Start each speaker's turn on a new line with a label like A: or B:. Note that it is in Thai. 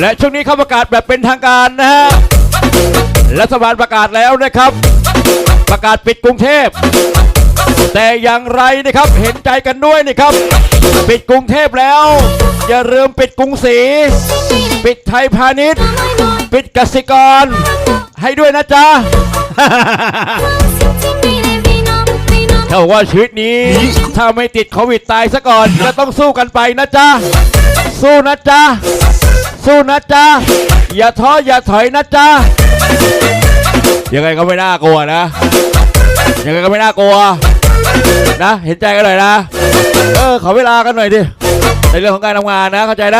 A: และช่วงนี้เขาประกาศแบบเป็นทางการนะฮะรัฐบาลประกาศแล้วนะครับ ประกาศปิดกรุงเทพ แต่อย่างไรนะครับเห็นใจกันด้วยนะครับ ปิดกรุงเทพแล้ว อย่าลืมปิดกรุงศรีปิดไทยพาณิชย์ ปิดกสิกร ให้ด้วยนะจ๊ะเขาบอกว่าชีวิตนี้ ถ้าไม่ติดโควิดตายซะก่อนก็ต้องสู้กันไปนะจ๊ะสู้นะจ๊ะ สู้นะจ๊ะ อย่าท้ออย่าถอยนะจ๊ะ ยังไงก็ไม่น่ากลัวนะ ยังไงก็ไม่น่ากลัว นะ เห็นใจกันหน่อยนะ เออ ขอเวลากันหน่อยดิ ในเรื่องของการทำงานนะ เข้าใจนะ